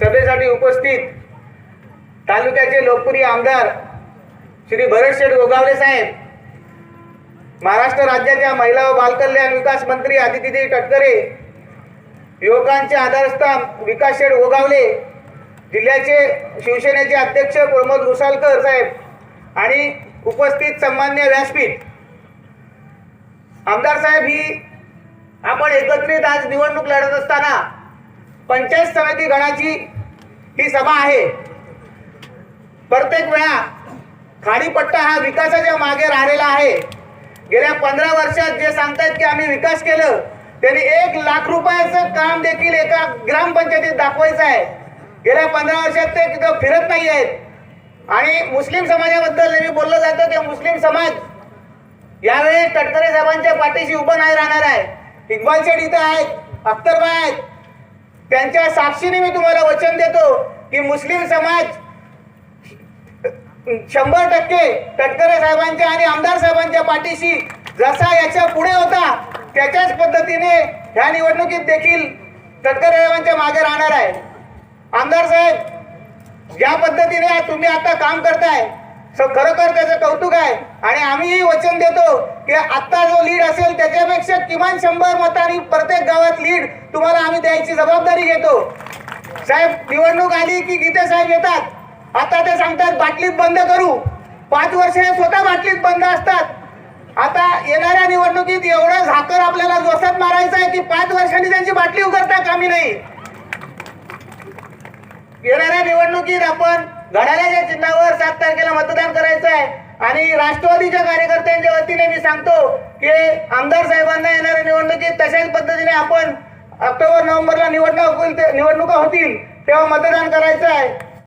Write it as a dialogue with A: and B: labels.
A: सभेसाठी उपस्थित तालुक्याचे लोकप्रिय आमदार श्री भरत शेठ गोगावले साहेब महाराष्ट्र राज्याच्या महिला व बालकल्याण विकास मंत्री आदितीदेवी तटकरे युवकांचे आधारस्तंभ विकास शेठ गोगावले जिल्ह्याचे शिवसेनेचे अध्यक्ष प्रमोद घुसालकर साहेब आणि उपस्थित सन्मान्य व्यासपीठ. आमदार साहेब ही आपण एकत्रित आज निवडणूक लढत असताना पंचायत समिती गणाची ही सभा आहे. प्रत्येक वेळा खाडीपट्टा हा विकासाच्या मागे राहिलेला आहे. गेल्या पंधरा वर्षात जे सांगतायत की आम्ही विकास केलं त्यांनी एक लाख रुपयाचं काम देखील एका ग्रामपंचायतीत दाखवायचं आहे. गेल्या पंधरा वर्षात ते तिथं फिरत नाही आहेत. आणि मुस्लिम समाजाबद्दल नेहमी बोललं जातं की मुस्लिम समाज यावेळी तटकरे साहेबांच्या पाठीशी उभं नाही राहणार आहे. इक्बाल शेठ इथं आहेत अख्तरबा आहेत त्यांच्या साक्षीने मी तुम्हाला वचन देतो की मुस्लिम समाज शंभर टक्के तटकरे साहेबांच्या आणि आमदार साहेबांच्या पाठीशी जसा याच्यापुढे होता त्याच्याच पद्धतीने ह्या निवडणुकीत देखील तटकरे साहेबांच्या मागे राहणार आहे. आमदार साहेब ज्या पद्धतीने तुम्ही आता काम करताय सो खरोखर त्याचं कौतुक आहे. आणि आम्हीही वचन देतो की आत्ता जो लीड असेल त्याच्यापेक्षा किमान शंभर मतांनी प्रत्येक गावात लीड तुम्हाला आम्ही द्यायची जबाबदारी घेतो. साहेब निवडणूक आली की गीते साहेब येतात. आता ते सांगतात बाटलीत बंद करू. पाच वर्ष हे स्वतः बाटलीत बंद असतात. आता येणाऱ्या निवडणुकीत एवढं झाकर आपल्याला जोसात मारायचं आहे की पाच वर्षांनी त्यांची बाटली उघडता कामी नाही. येणाऱ्या निवडणुकीत आपण घड्याळ्याच्या चिन्हावर सात तारखेला मतदान करायचं आहे आणि राष्ट्रवादीच्या कार्यकर्त्यांच्या वतीने मी सांगतो की आमदार साहेबांना येणाऱ्या निवडणुकीत तशाच पद्धतीने आपण ऑक्टोबर नोव्हेंबरला निवडणूक निवडणुका होतील तेव्हा मतदान करायचं आहे